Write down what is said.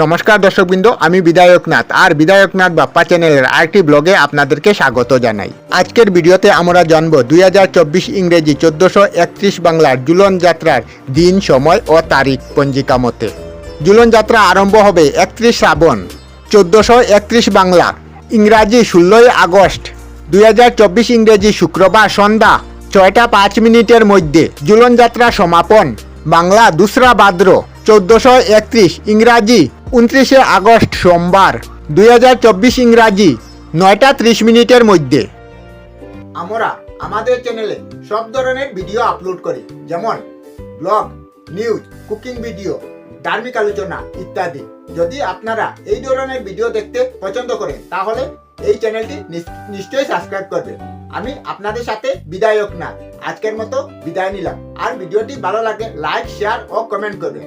নমস্কার দর্শকবৃন্দ, আমি বিধায়কনাথ। আর বিধায়কনাথ বাপ্পা চ্যানেলের আরেকটি ব্লগে আপনাদেরকে স্বাগত জানাই। আজকের ভিডিওতে আমরা জানব দু হাজার চব্বিশ ইংরেজি চোদ্দশো একত্রিশ বাংলার জুলন যাত্রার দিন, সময় ও তারিখ পঞ্জিকা মতে। জুলন যাত্রা আরম্ভ হবে একত্রিশ শ্রাবণ, চোদ্দশো একত্রিশ বাংলা, ইংরাজি ষোলোই আগস্ট, দুই হাজার চব্বিশ ইংরেজি শুক্রবার সন্ধ্যা ছয়টা পাঁচ মিনিটের মধ্যে জুলন যাত্রা সমাপন। বাংলা দুসরা ভাদ্র, চোদ্দশো একত্রিশ ইংরাজি উনত্রিশে আগস্ট সোমবার দুই হাজার চব্বিশ ইংরাজি নয়টা ত্রিশ মিনিটের মধ্যে। আমরা আমাদের চ্যানেলে সব ধরনের ভিডিও আপলোড করি, যেমন ব্লগ নিউজ কুকিং ভিডিও ধার্মিক আলোচনা ইত্যাদি। যদি আপনারা এই ধরনের ভিডিও দেখতে পছন্দ করেন, তাহলে এই চ্যানেলটি নিশ্চয়ই সাবস্ক্রাইব করবেন। আমি আপনাদের সাথে বিদায়ক না, আজকের মতো বিদায় নিলাম। আর ভিডিওটি ভালো লাগে লাইক শেয়ার ও কমেন্ট করবেন।